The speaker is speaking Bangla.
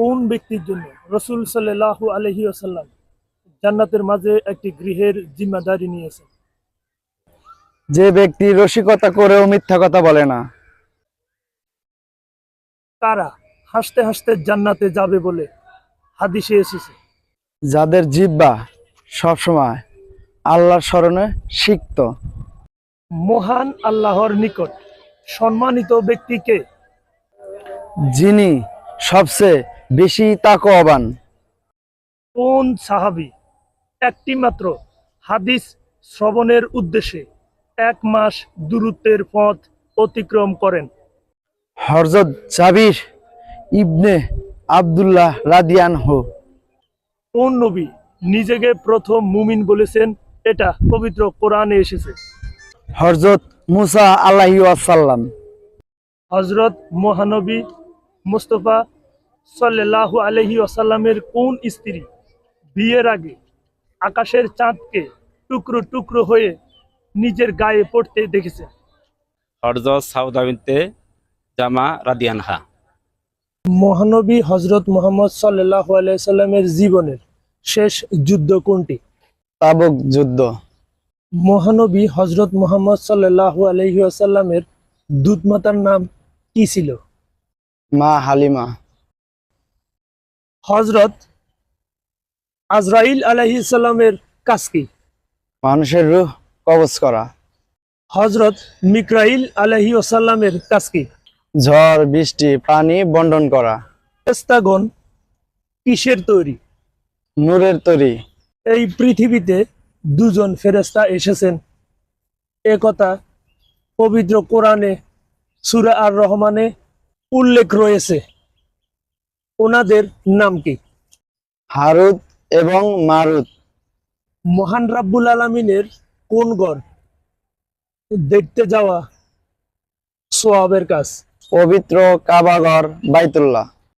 কোন ব্যক্তির জন্য? রসুল সাল্লাহু আলহি আসাল্লাম জান্নাতের মাঝে একটি গৃহের জিম্মাদারি নিয়েছেন। যে ব্যক্তি রসিকতা করেও মিথ্যা কথা বলে না। কারা হাসতে হাসতে জান্নাতে যাবে বলে হাদিসে এসেছে? যাদের জিব্বা সবসময় আল্লাহর স্মরণে সিক্ত। মহান আল্লাহর নিকট সম্মানিত ব্যক্তিকে যিনি সবচেয়ে বেশি তাকওয়াবান। কোন সাহাবি একটি মাত্র হাদিস শ্রবণের উদ্দেশ্যে এক মাস দূরত্বের পথ অতিক্রম করেন? হরজত জাবির ইবনে আব্দুল্লাহ রাদিয়ান হো কোন নবী নিজেকে প্রথম মুমিন বলেছেন? এটা পবিত্র কোরআনে এসেছে। হরজত মুসা আল্লাহি আসাল্লাম হজরত মহানবী মুস্তফা সাল্লাল্লাহু আলহি আসাল্লামের কোন স্ত্রী বিয়ের আগে আকাশের চাঁদকে টুকরো টুকরো হয়ে নিজের গায়ে পড়তে দেখেছে? হরজত সাউদা বিনতে জামা রাদিয়ানহা। মহানবী হজরত মোহাম্মদ সাল্লাহ আলাইসাল্লামের জীবনের শেষ যুদ্ধ কোনটি? তাবক যুদ্ধ। মহানবী হজরত মোহাম্মদ সাল্লাহ আলহি আসাল্লামের দুধমাতার নাম কি ছিল? মা হালিমা। হজরত আজরাইল আলহি সাল্লামের কাজ কি? মানুষের রূহ কবজ করা। হজরত মিকরাইল আলহি আসাল্লামের কাজ কি? ঝড় বৃষ্টি পানি বন্টন করা। ফেরেশতাগণ কিসের তৈরি? নূরের তৈরি। এই পৃথিবীতে দুজন ফেরেস্তা এসেছেন। এ কথা পবিত্র কোরআনে সুরা আর রহমানে উল্লেখ রয়েছে। ওনাদের নাম কি? হারুদ এবং মারুদ। মহান রাব্বুল আলমিনের কোন গড়? দেখতে যাওয়া সোয়াবের কাজ। পবিত্র কাবাগর বাইতুল্লাহ।